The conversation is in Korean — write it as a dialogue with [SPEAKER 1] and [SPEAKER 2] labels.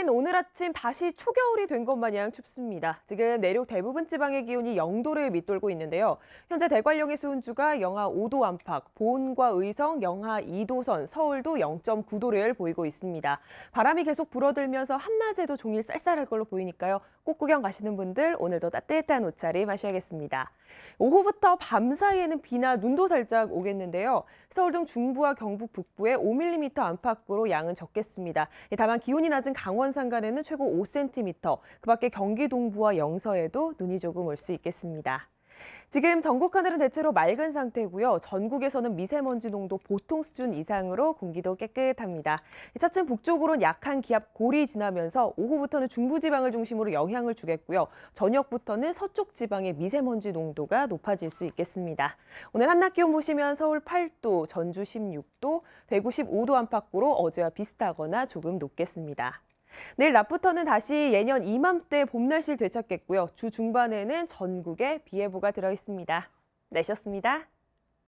[SPEAKER 1] 서울은 오늘 아침 다시 초겨울이 된 것 마냥 춥습니다. 지금 내륙 대부분 지방의 기온이 0도를 밑돌고 있는데요. 현재 대관령의 수온주가 영하 5도 안팎, 보은과 의성 영하 2도 선, 서울도 0.9도를 보이고 있습니다. 바람이 계속 불어들면서 한낮에도 종일 쌀쌀할 걸로 보이니까요. 꽃 구경 가시는 분들 오늘도 따뜻한 옷차림 하셔야겠습니다. 오후부터 밤 사이에는 비나 눈도 살짝 오겠는데요. 서울 등 중부와 경북 북부에 5mm 안팎으로 양은 적겠습니다. 예, 다만 기온이 낮은 강원 산간에는 최고 5cm, 그 밖에 경기 동부와 영서에도 눈이 조금 올 수 있겠습니다. 지금 전국 하늘은 대체로 맑은 상태고요. 전국에서는 미세먼지 농도 보통 수준 이상으로 공기도 깨끗합니다. 차츰 북쪽으로는 약한 기압 골이 지나면서 오후부터는 중부지방을 중심으로 영향을 주겠고요. 저녁부터는 서쪽 지방의 미세먼지 농도가 높아질 수 있겠습니다. 오늘 한낮 기온 보시면 서울 8도, 전주 16도, 대구 15도 안팎으로 어제와 비슷하거나 조금 높겠습니다. 내일 낮부터는 다시 예년 이맘때 봄 날씨를 되찾겠고요. 주 중반에는 전국에 비 예보가 들어 있습니다. 내셨습니다.